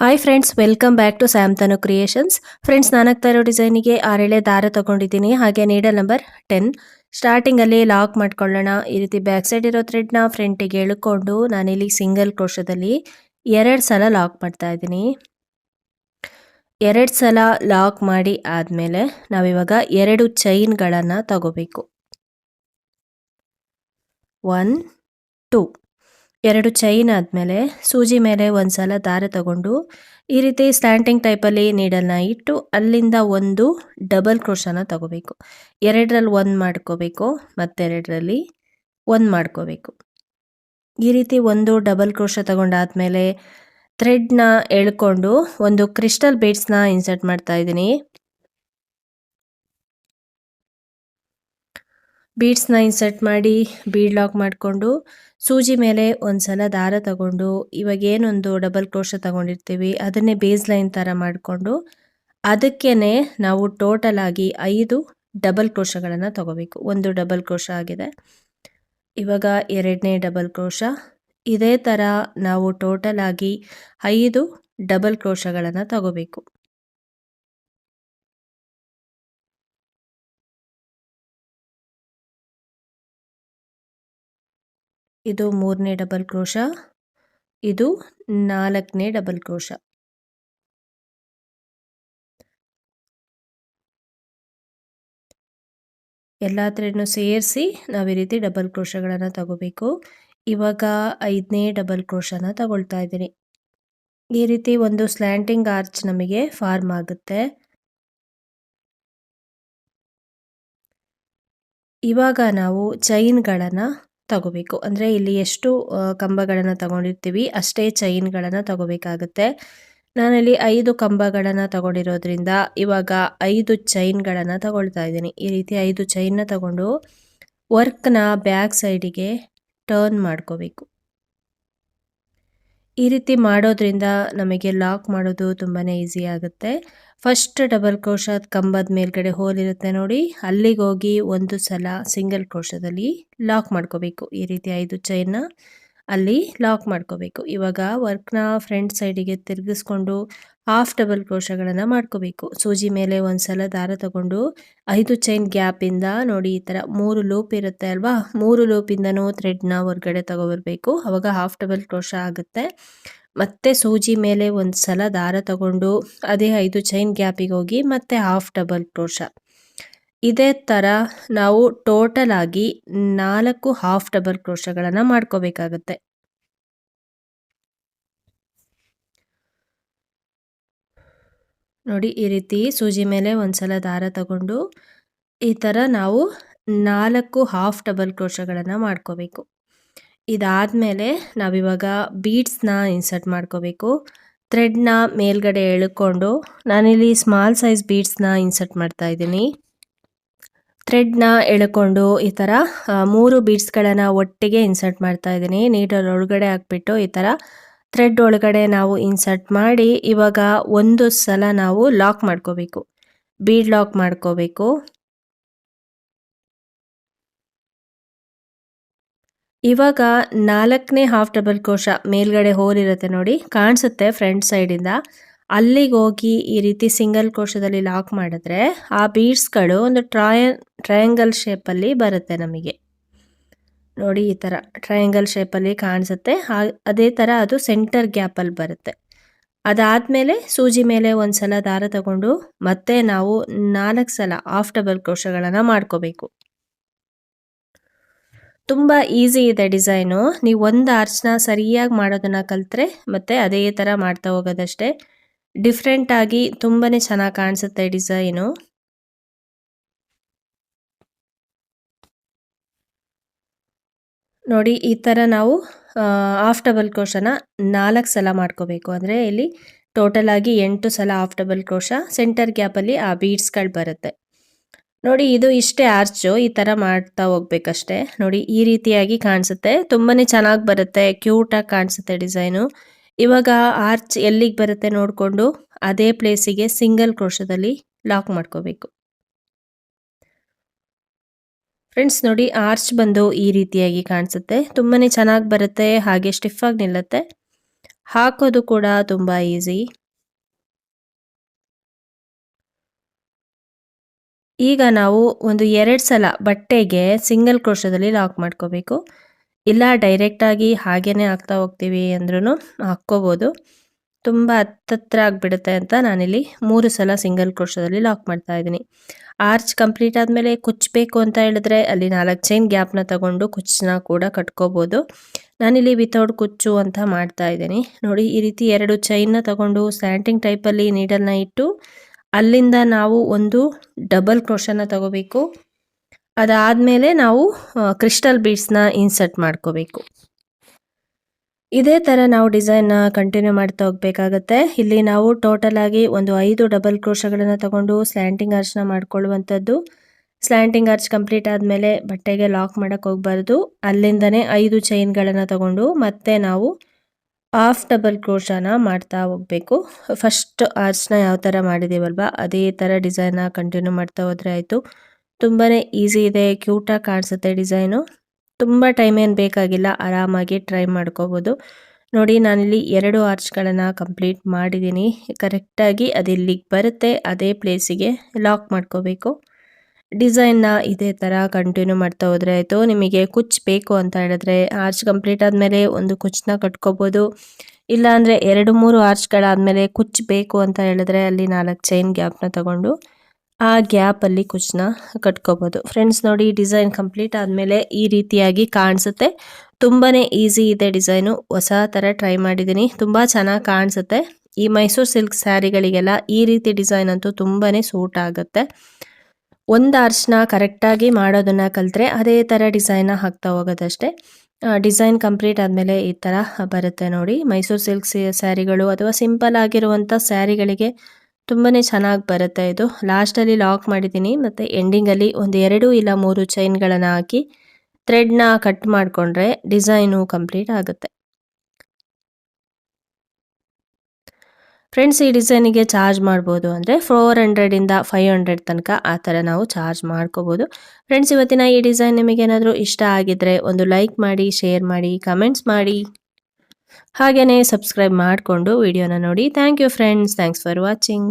Hi friends welcome back to Samtanu creations friends ನಾಲ್ಕು ಇರೋ ಡಿಸೈನಿಗೆ ಆರೇಳೆ ದಾರ ತಗೊಂಡಿದ್ದೀನಿ. ಹಾಗೆ ನೀಡಲ್ ನಂಬರ್ ಟೆನ್ ಸ್ಟಾರ್ಟಿಂಗಲ್ಲಿ ಲಾಕ್ ಮಾಡ್ಕೊಳ್ಳೋಣ. ಈ ರೀತಿ ಬ್ಯಾಕ್ ಸೈಡ್ ಇರೋ ಥ್ರೆಡ್ನ ಫ್ರಂಟಿಗೆ ಎಳ್ಕೊಂಡು ನಾನಿಲ್ಲಿ ಸಿಂಗಲ್ ಕ್ರೋಶದಲ್ಲಿ ಎರಡು ಸಲ ಲಾಕ್ ಮಾಡ್ತಾ ಇದ್ದೀನಿ. ಎರಡು ಸಲ ಲಾಕ್ ಮಾಡಿ ಆದಮೇಲೆ ನಾವಿವಾಗ ಎರಡು ಚೈನ್ಗಳನ್ನು ತಗೋಬೇಕು. ಒನ್ ಟೂ ಎರಡು ಚೈನ್ ಆದಮೇಲೆ ಸೂಜಿ ಮೇಲೆ ಒಂದು ಸಲ ದಾರ ತಗೊಂಡು ಈ ರೀತಿ ಸ್ಟ್ಯಾಂಟಿಂಗ್ ಟೈಪಲ್ಲಿ ನೀಡಲ್ನ ಇಟ್ಟು ಅಲ್ಲಿಂದ ಒಂದು ಡಬಲ್ ಕ್ರೋಶನ ತಗೋಬೇಕು. ಎರಡರಲ್ಲಿ ಒಂದು ಮಾಡ್ಕೋಬೇಕು, ಮತ್ತೆರಡರಲ್ಲಿ ಒಂದು ಮಾಡ್ಕೋಬೇಕು. ಈ ರೀತಿ ಒಂದು ಡಬಲ್ ಕ್ರೋಶ ತಗೊಂಡಾದ್ಮೇಲೆ ಥ್ರೆಡ್ನ ಎಳ್ಕೊಂಡು ಒಂದು ಕ್ರಿಸ್ಟಲ್ ಬೀಡ್ಸ್ನ ಇನ್ಸರ್ಟ್ ಮಾಡ್ತಾ ಇದ್ದೀನಿ. ಬೀಡ್ಸ್ನ ಇನ್ಸರ್ಟ್ ಮಾಡಿ ಬೀಡ್ ಲಾಕ್ ಮಾಡಿಕೊಂಡು, ಸೂಜಿ ಮೇಲೆ ಒಂದು ಸಲ ದಾರ ತಗೊಂಡು, ಇವಾಗ ಏನೊಂದು ಡಬಲ್ ಕ್ರೋಶ ತಗೊಂಡಿರ್ತೀವಿ, ಅದನ್ನೇ ಬೇಸ್ ಲೈನ್ ಥರ ಮಾಡಿಕೊಂಡು ಅದಕ್ಕೇ ನಾವು ಟೋಟಲ್ ಆಗಿ ಐದು ಡಬಲ್ ಕ್ರೋಶಗಳನ್ನು ತಗೋಬೇಕು. ಒಂದು ಡಬಲ್ ಕ್ರೋಶ ಆಗಿದೆ. ಇವಾಗ ಎರಡನೇ ಡಬಲ್ ಕ್ರೋಶ ಇದೇ ಥರ ನಾವು ಟೋಟಲ್ ಆಗಿ ಐದು ಡಬಲ್ ಕ್ರೋಶಗಳನ್ನು ತಗೋಬೇಕು. ಇದು ಮೂರನೇ ಡಬಲ್ ಕ್ರೋಶ, ಇದು ನಾಲ್ಕನೇ ಡಬಲ್ ಕ್ರೋಶ. ಎಲ್ಲ ಥ್ರೆಡ್ನು ಸೇರಿಸಿ ನಾವು ಈ ರೀತಿ ಡಬಲ್ ಕ್ರೋಶಗಳನ್ನು ತಗೋಬೇಕು. ಇವಾಗ ಐದನೇ ಡಬಲ್ ಕ್ರೋಶನ ತಗೊಳ್ತಾ ಇದ್ದೀನಿ. ಈ ರೀತಿ ಒಂದು ಸ್ಲ್ಯಾಂಟಿಂಗ್ ಆರ್ಚ್ ನಮಗೆ ಫಾರ್ಮ್ ಆಗುತ್ತೆ. ಇವಾಗ ನಾವು ಚೈನ್ಗಳನ್ನು ತಗೋಬೇಕು. ಅಂದರೆ ಇಲ್ಲಿ ಎಷ್ಟು ಕಂಬಗಳನ್ನು ತಗೊಂಡಿರ್ತೀವಿ, ಅಷ್ಟೇ ಚೈನ್ಗಳನ್ನು ತಗೋಬೇಕಾಗುತ್ತೆ. ನಾನಲ್ಲಿ ಐದು ಕಂಬಗಳನ್ನು ತಗೊಂಡಿರೋದ್ರಿಂದ ಇವಾಗ ಐದು ಚೈನ್ಗಳನ್ನು ತಗೊಳ್ತಾ ಇದ್ದೀನಿ. ಈ ರೀತಿ ಐದು ಚೈನ್ನ ತಗೊಂಡು ವರ್ಕ್ನ ಬ್ಯಾಕ್ ಸೈಡಿಗೆ ಟರ್ನ್ ಮಾಡ್ಕೋಬೇಕು. ಈ ರೀತಿ ಮಾಡೋದ್ರಿಂದ ನಮಗೆ ಲಾಕ್ ಮಾಡೋದು ತುಂಬಾ ಈಸಿ ಆಗುತ್ತೆ. ಫಸ್ಟ್ ಡಬಲ್ ಕ್ರೋಶ ಕಂಬದ ಮೇಲ್ಗಡೆ ಹೋಲ್ ಇರುತ್ತೆ ನೋಡಿ. ಅಲ್ಲಿಗೆ ಹೋಗಿ ಒಂದು ಸಲ ಸಿಂಗಲ್ ಕ್ರೋಶದಲ್ಲಿ ಲಾಕ್ ಮಾಡ್ಕೋಬೇಕು. ಈ ರೀತಿ ಐದು ಚೈನ್ನ ಅಲ್ಲಿ ಲಾಕ್ ಮಾಡ್ಕೋಬೇಕು. ಇವಾಗ ವರ್ಕ್ನ ಫ್ರಂಟ್ ಸೈಡಿಗೆ ತಿರುಗಿಸ್ಕೊಂಡು ಹಾಫ್ ಡಬಲ್ ಕ್ರೋಶಗಳನ್ನು ಮಾಡ್ಕೋಬೇಕು. ಸೂಜಿ ಮೇಲೆ ಒಂದು ಸಲ ದಾರ ತಗೊಂಡು ಐದು ಚೈನ್ ಗ್ಯಾಪಿಂದ ನೋಡಿ ಈ ಥರ ಮೂರು ಲೂಪ್ ಇರುತ್ತೆ ಅಲ್ವಾ? ಮೂರು ಲೂಪಿಂದನೂ ಥ್ರೆಡ್ನ ಹೊರಗಡೆ ತಗೊಬರ್ಬೇಕು. ಅವಾಗ ಹಾಫ್ ಡಬಲ್ ಕ್ರೋಶ ಆಗುತ್ತೆ. ಮತ್ತೆ ಸೂಜಿ ಮೇಲೆ ಒಂದು ಸಲ ದಾರ ತಗೊಂಡು ಅದೇ ಐದು ಚೈನ್ ಗ್ಯಾಪಿಗೆ ಹೋಗಿ ಮತ್ತೆ ಹಾಫ್ ಡಬಲ್ ಕ್ರೋಶ ಇದೇ ಥರ ನಾವು ಟೋಟಲ್ ಆಗಿ ನಾಲ್ಕು ಹಾಫ್ ಡಬಲ್ ಕ್ರೋಶಗಳನ್ನು ಮಾಡ್ಕೋಬೇಕಾಗತ್ತೆ. ನೋಡಿ ಈ ರೀತಿ ಸೂಜಿ ಮೇಲೆ ಒಂದ್ಸಲ ದಾರ ತಗೊಂಡು ಈ ಥರ ನಾವು ನಾಲ್ಕು ಹಾಫ್ ಡಬಲ್ ಕ್ರೋಶಗಳನ್ನು ಮಾಡ್ಕೋಬೇಕು. ಇದಾದಮೇಲೆ ನಾವಿವಾಗ ಬೀಡ್ಸ್ನ ಇನ್ಸರ್ಟ್ ಮಾಡ್ಕೋಬೇಕು. ಥ್ರೆಡ್ನ ಮೇಲ್ಗಡೆ ಎಳ್ಕೊಂಡು ನಾನಿಲ್ಲಿ ಸ್ಮಾಲ್ ಸೈಜ್ ಬೀಡ್ಸ್ನ ಇನ್ಸರ್ಟ್ ಮಾಡ್ತಾ ಇದ್ದೀನಿ. ಥ್ರೆಡ್ನ ಎಳ್ಕೊಂಡು ಈ ಥರ ಮೂರು ಬೀಡ್ಸ್ಗಳನ್ನು ಒಟ್ಟಿಗೆ ಇನ್ಸರ್ಟ್ ಮಾಡ್ತಾ ಇದ್ದೀನಿ. ನೀಟಲ್ ಒಳಗಡೆ ಹಾಕ್ಬಿಟ್ಟು ಈ ಥರ ಥ್ರೆಡ್ ಒಳಗಡೆ ನಾವು ಇನ್ಸರ್ಟ್ ಮಾಡಿ ಇವಾಗ ಒಂದು ಸಲ ನಾವು ಲಾಕ್ ಮಾಡ್ಕೋಬೇಕು. ಬೀಡ್ ಲಾಕ್ ಮಾಡ್ಕೋಬೇಕು. ಇವಾಗ ನಾಲ್ಕನೇ ಹಾಫ್ ಡಬಲ್ ಕೋಶ ಮೇಲ್ಗಡೆ ಹೋಲ್ ಇರುತ್ತೆ ನೋಡಿ, ಕಾಣಿಸುತ್ತೆ ಫ್ರಂಟ್ ಸೈಡಿಂದ ಅಲ್ಲಿಗೆ ಹೋಗಿ ಈ ರೀತಿ ಸಿಂಗಲ್ ಕೋಶದಲ್ಲಿ ಲಾಕ್ ಮಾಡಿದ್ರೆ ಆ ಬೀಡ್ಸ್ಗಳು ಒಂದು ಟ್ರಾಯ ಟ್ರಯಾಂಗಲ್ ಶೇಪಲ್ಲಿ ಬರುತ್ತೆ ನಮಗೆ. ನೋಡಿ ಈ ಥರ ಟ್ರಯಾಂಗಲ್ ಶೇಪಲ್ಲಿ ಕಾಣಿಸುತ್ತೆ. ಅದೇ ಥರ ಅದು ಸೆಂಟರ್ ಗ್ಯಾಪಲ್ಲಿ ಬರುತ್ತೆ. ಅದಾದಮೇಲೆ ಸೂಜಿ ಮೇಲೆ ಒಂದು ಸಲ ದಾರ ತಗೊಂಡು ಮತ್ತೆ ನಾವು ನಾಲ್ಕು ಸಲ ಹಾಫ್ ಡಬಲ್ ಕೋಶಗಳನ್ನು ಮಾಡ್ಕೋಬೇಕು. ತುಂಬ ಈಸಿ ಇದೆ ಡಿಸೈನು ನೀವು ಒಂದು ಆರ್ಚ್ನ ಸರಿಯಾಗಿ ಮಾಡೋದನ್ನು ಕಲಿತ್ರೆ ಮತ್ತು ಅದೇ ಥರ ಮಾಡ್ತಾ ಹೋಗೋದಷ್ಟೇ. ಡಿಫ್ರೆಂಟಾಗಿ ತುಂಬಾ ಚೆನ್ನಾಗಿ ಕಾಣಿಸುತ್ತೆ ಡಿಸೈನು ನೋಡಿ, ಈ ಥರ ನಾವು ಹಾಫ್ ಡಬಲ್ ಕ್ರೋಶನ ನಾಲ್ಕು ಸಲ ಮಾಡ್ಕೋಬೇಕು. ಅಂದರೆ ಇಲ್ಲಿ ಟೋಟಲ್ ಆಗಿ ಎಂಟು ಸಲ ಹಾಫ್ ಡಬಲ್ ಕ್ರೋಶ ಸೆಂಟರ್ ಗ್ಯಾಪಲ್ಲಿ ಆ ಬೀಡ್ಸ್ಗಳು ಬರುತ್ತೆ. ನೋಡಿ, ಇದು ಇಷ್ಟೇ ಆರ್ಚು. ಈ ತರ ಮಾಡ್ತಾ ಹೋಗ್ಬೇಕಷ್ಟೆ. ನೋಡಿ, ಈ ರೀತಿಯಾಗಿ ಕಾಣಿಸುತ್ತೆ. ತುಂಬಾನೇ ಚೆನ್ನಾಗಿ ಬರುತ್ತೆ. ಕ್ಯೂಟಾಗಿ ಕಾಣಿಸುತ್ತೆ ಡಿಸೈನು. ಇವಾಗ ಆರ್ಚ್ ಎಲ್ಲಿಗೆ ಬರುತ್ತೆ ನೋಡಿಕೊಂಡು ಅದೇ ಪ್ಲೇಸಿಗೆ ಸಿಂಗಲ್ ಕ್ರೋಶದಲ್ಲಿ ಲಾಕ್ ಮಾಡ್ಕೋಬೇಕು. ಫ್ರೆಂಡ್ಸ್, ನೋಡಿ, ಆರ್ಚ್ ಬಂದು ಈ ರೀತಿಯಾಗಿ ಕಾಣಿಸುತ್ತೆ. ತುಂಬಾನೇ ಚೆನ್ನಾಗಿ ಬರುತ್ತೆ. ಹಾಗೆ ಸ್ಟಿಫ್ ಆಗಿ ನಿಲ್ಲುತ್ತೆ. ಹಾಕೋದು ಕೂಡ ತುಂಬ ಈಸಿ ಈಗ ನಾವು ಒಂದು ಎರಡು ಸಲ ಬಟ್ಟೆಗೆ ಸಿಂಗಲ್ ಕ್ರೋಶದಲ್ಲಿ ಲಾಕ್ ಮಾಡ್ಕೋಬೇಕು. ಇಲ್ಲ ಡೈರೆಕ್ಟಾಗಿ ಹಾಗೇ ಹಾಕ್ತಾ ಹೋಗ್ತೀವಿ ಅಂದ್ರೂ ಹಾಕ್ಕೋಬೋದು. ತುಂಬ ಹತ್ತತ್ರ ಆಗಿಬಿಡುತ್ತೆ ಅಂತ ನಾನಿಲ್ಲಿ ಮೂರು ಸಲ ಸಿಂಗಲ್ ಕ್ರೋಶದಲ್ಲಿ ಲಾಕ್ ಮಾಡ್ತಾ ಇದ್ದೀನಿ. ಆರ್ಚ್ ಕಂಪ್ಲೀಟ್ ಆದಮೇಲೆ ಕುಚ್ಚಬೇಕು ಅಂತ ಹೇಳಿದ್ರೆ ಅಲ್ಲಿ ನಾಲ್ಕು ಚೈನ್ ಗ್ಯಾಪ್ನ ತಗೊಂಡು ಕುಚ್ಚನ್ನ ಕೂಡ ಕಟ್ಕೋಬೋದು. ನಾನಿಲ್ಲಿ ವಿತೌಟ್ ಕುಚ್ಚು ಅಂತ ಮಾಡ್ತಾ ಇದ್ದೀನಿ. ನೋಡಿ, ಈ ರೀತಿ ಎರಡು ಚೈನ್ನ ತಗೊಂಡು ಸ್ಯಾಂಟಿಂಗ್ ಟೈಪಲ್ಲಿ ನೀಡಲ್ನ ಇಟ್ಟು ಅಲ್ಲಿಂದ ನಾವು ಒಂದು ಡಬಲ್ ಕ್ರೋಶನ ತಗೋಬೇಕು. ಅದಾದಮೇಲೆ ನಾವು ಕ್ರಿಸ್ಟಲ್ ಬೀಡ್ಸ್ನ ಇನ್ಸರ್ಟ್ ಮಾಡ್ಕೋಬೇಕು. ಇದೇ ಥರ ನಾವು ಡಿಸೈನ್ನ ಕಂಟಿನ್ಯೂ ಮಾಡ್ತಾ ಹೋಗಬೇಕಾಗತ್ತೆ. ಇಲ್ಲಿ ನಾವು ಟೋಟಲ್ ಆಗಿ ಒಂದು ಐದು ಡಬಲ್ ಕ್ರೋಶಗಳನ್ನು ತಗೊಂಡು ಸ್ಲ್ಯಾಂಟಿಂಗ್ ಆರ್ಚ್ನ ಮಾಡ್ಕೊಳ್ಳುವಂಥದ್ದು. ಸ್ಲ್ಯಾಂಟಿಂಗ್ ಆರ್ಚ್ ಕಂಪ್ಲೀಟ್ ಆದಮೇಲೆ ಬಟ್ಟೆಗೆ ಲಾಕ್ ಮಾಡೋಕ್ಕೆ ಹೋಗಬಾರ್ದು. ಅಲ್ಲಿಂದನೇ ಐದು ಚೈನ್ಗಳನ್ನು ತಗೊಂಡು ಮತ್ತೆ ನಾವು ಹಾಫ್ ಡಬಲ್ ಕ್ರೋಶನ ಮಾಡ್ತಾ ಹೋಗಬೇಕು. ಫಸ್ಟ್ ಆರ್ಚ್ನ ಯಾವ ಥರ ಮಾಡಿದ್ದೀವಲ್ವ ಅದೇ ಥರ ಡಿಸೈನ್ನ ಕಂಟಿನ್ಯೂ ಮಾಡ್ತಾ ಹೋದರೆ ಆಯಿತು. ತುಂಬಾ ಈಸಿ ಇದೆ ಕ್ಯೂಟಾಗಿ ಕಾಣಿಸುತ್ತೆ ಡಿಸೈನು ತುಂಬ ಟೈಮ್ ಏನು ಬೇಕಾಗಿಲ್ಲ, ಆರಾಮಾಗಿ ಟ್ರೈ ಮಾಡ್ಕೋಬೋದು. ನೋಡಿ, ನಾನಿಲ್ಲಿ ಎರಡು ಆರ್ಚ್ಗಳನ್ನು ಕಂಪ್ಲೀಟ್ ಮಾಡಿದ್ದೀನಿ ಕರೆಕ್ಟಾಗಿ ಅದು ಇಲ್ಲಿಗೆ ಬರುತ್ತೆ, ಅದೇ ಪ್ಲೇಸಿಗೆ ಲಾಕ್ ಮಾಡ್ಕೋಬೇಕು. ಡಿಸೈನ್ನ ಇದೇ ಥರ ಕಂಟಿನ್ಯೂ ಮಾಡ್ತಾ ಹೋದರೆ ಆಯಿತು. ನಿಮಗೆ ಕುಚ್ ಬೇಕು ಅಂತ ಹೇಳಿದ್ರೆ ಆರ್ಚ್ ಕಂಪ್ಲೀಟ್ ಆದಮೇಲೆ ಒಂದು ಕುಚ್ಚನ್ನ ಕಟ್ಕೋಬೋದು. ಇಲ್ಲಾಂದರೆ ಎರಡು ಮೂರು ಆರ್ಚ್ಗಳಾದಮೇಲೆ ಕುಚ್ ಬೇಕು ಅಂತ ಹೇಳಿದ್ರೆ ಅಲ್ಲಿ ನಾಲ್ಕು ಚೈನ್ ಗ್ಯಾಪ್ನ ತಗೊಂಡು ಆ ಗ್ಯಾಪಲ್ಲಿ ಕುಚ್ಚನ್ನ ಕಟ್ಕೋಬೋದು. ಫ್ರೆಂಡ್ಸ್ ನೋಡಿ, ಡಿಸೈನ್ ಕಂಪ್ಲೀಟ್ ಆದಮೇಲೆ ಈ ರೀತಿಯಾಗಿ ಕಾಣಿಸುತ್ತೆ. ತುಂಬಾ ಈಸಿ ಇದೆ ಡಿಸೈನು. ಹೊಸ ಥರ ಟ್ರೈ ಮಾಡಿದ್ದೀನಿ. ತುಂಬ ಚೆನ್ನಾಗಿ ಕಾಣಿಸುತ್ತೆ. ಈ ಮೈಸೂರು ಸಿಲ್ಕ್ ಸ್ಯಾರಿಗಳಿಗೆಲ್ಲ ಈ ರೀತಿ ಡಿಸೈನ್ ಅಂತೂ ತುಂಬಾ ಸೂಟ್ ಆಗುತ್ತೆ. ಒಂದು ಆರ್ಚ್ನ ಕರೆಕ್ಟಾಗಿ ಮಾಡೋದನ್ನು ಕಲಿತ್ರೆ ಅದೇ ಥರ ಡಿಸೈನ್ನ ಹಾಕ್ತಾ ಹೋಗೋದಷ್ಟೇ. ಡಿಸೈನ್ ಕಂಪ್ಲೀಟ್ ಆದಮೇಲೆ ಈ ಥರ ಬರುತ್ತೆ ನೋಡಿ. ಮೈಸೂರು ಸಿಲ್ಕ್ ಸ್ಯಾರಿಗಳು ಅಥವಾ ಸಿಂಪಲ್ ಆಗಿರುವಂಥ ಸ್ಯಾರಿಗಳಿಗೆ ತುಂಬಾ ಚೆನ್ನಾಗಿ ಬರುತ್ತೆ ಇದು. ಲಾಸ್ಟಲ್ಲಿ ಲಾಕ್ ಮಾಡಿದ್ದೀನಿ. ಮತ್ತು ಎಂಡಿಂಗಲ್ಲಿ ಒಂದು ಎರಡು ಇಲ್ಲ ಮೂರು ಚೈನ್ಗಳನ್ನು ಹಾಕಿ ಥ್ರೆಡ್ನ ಕಟ್ ಮಾಡಿಕೊಂಡ್ರೆ ಡಿಸೈನು ಕಂಪ್ಲೀಟ್ ಆಗುತ್ತೆ. ಫ್ರೆಂಡ್ಸ್ ಈ ಡಿಸೈನಿಗೆ ಚಾರ್ಜ್ ಮಾಡ್ಬೋದು ಅಂದರೆ ಫೋರ್ ಹಂಡ್ರೆಡಿಂದ ಫೈವ್ ಹಂಡ್ರೆಡ್ ತನಕ ಆ ಥರ ನಾವು ಚಾರ್ಜ್ ಮಾಡ್ಕೋಬೋದು. ಫ್ರೆಂಡ್ಸ್ ಇವತ್ತಿನ ಈ ಡಿಸೈನ್ ನಿಮಗೇನಾದರೂ ಇಷ್ಟ ಆಗಿದ್ರೆ ಒಂದು ಲೈಕ್ ಮಾಡಿ ಶೇರ್ ಮಾಡಿ ಕಮೆಂಟ್ಸ್ ಮಾಡಿ. ಹಾಗೆಯೇ ಸಬ್ಸ್ಕ್ರೈಬ್ ಮಾಡಿಕೊಂಡು ವಿಡಿಯೋನ ನೋಡಿ. Thank you friends thanks for watching